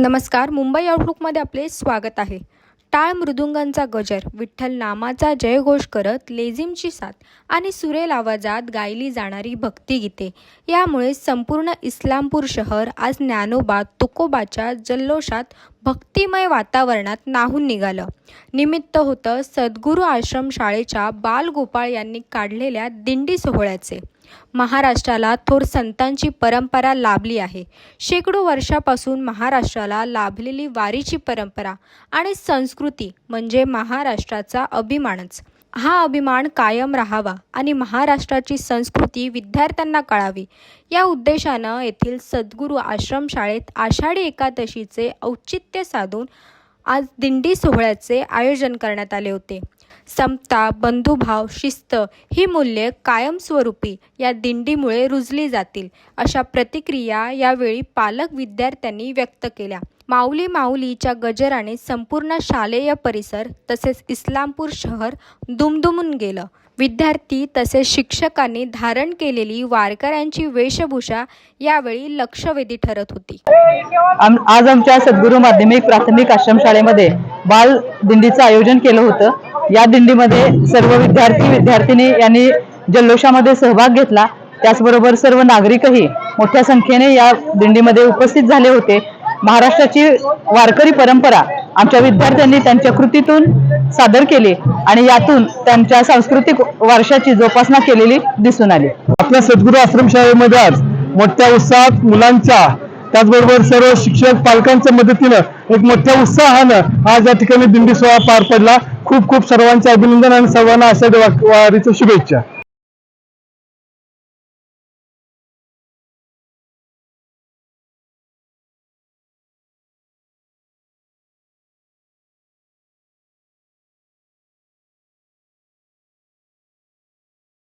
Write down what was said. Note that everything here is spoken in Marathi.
नमस्कार मुंबई आउटलुकमध्ये आपले स्वागत आहे. टाळ मृदुंगांचा गजर विठ्ठल नामाचा जयघोष करत लेझिमची साथ आणि सुरेल आवाजात गायली जाणारी भक्तिगीते. यामुळे संपूर्ण इस्लामपूर शहर आज ज्ञानोबा तुकोबाच्या जल्लोषात भक्तिमय वातावरणात नाहून निघालं. निमित्त होतं सद्गुरू आश्रम शाळेच्या बालगोपाळ यांनी काढलेल्या दिंडी सोहळ्याचे. महाराष्ट्राला थोर संतांची परंपरा लाभली आहे. शेकडो वर्षापासून महाराष्ट्राला लाभलेली वारीची परंपरा आणि संस्कृती म्हणजे महाराष्ट्राचा अभिमानच. हा अभिमान कायम राहावा आणि महाराष्ट्राची संस्कृती विद्यार्थ्यांना कळावी. या उद्देशानं येथील सद्गुरू आश्रमशाळेत आषाढी एकादशीचे औचित्य साधून आज दिंडी सोहळ्याचे आयोजन करण्यात आले होते. समता बंधुभाव शिस्त ही मूल्ये कायमस्वरूपी या दिंडीमुळे रुजली जातील अशा प्रतिक्रिया यावेळी पालक विद्यार्थ्यांनी व्यक्त केल्या. माऊली माऊलीच्या गजराने संपूर्ण शालेय परिसर तसेच इस्लामपूर शहर दुमदुमून गेलं. विद्यार्थी तसेच शिक्षकांनी धारण केलेली वारकऱ्यांची वेशभूषा यावेळी लक्षवेधी ठरत होती. आज आमच्या सद्गुरू माध्यमिक प्राथमिक आश्रमशाळेमध्ये बाल दिंडीचं आयोजन केलं होतं. या दिंडीमध्ये सर्व विद्यार्थी विद्यार्थिनी यांनी जल्लोषामध्ये सहभाग घेतला. त्याचबरोबर सर्व नागरिकही मोठ्या संख्येने या दिंडीमध्ये उपस्थित झाले होते. महाराष्ट्राची वारकरी परंपरा आमच्या विद्यार्थ्यांनी त्यांच्या कृतीतून सादर केली आणि यातून त्यांच्या सांस्कृतिक वारशाची जोपासना केलेली दिसून आली. आपल्या सद्गुरू आश्रमशाळेमध्ये आज मोठ्या उत्साहात मुलांच्या त्याचबरोबर सर्व शिक्षक पालकांच्या मदतीनं एक मोठ्या उत्साहानं आज या ठिकाणी दिंडी सोहळा पार पडला. खूप खूप सर्वांचे अभिनंदन आणि सर्वांना आषाढी वा- वारीच्या शुभेच्छा.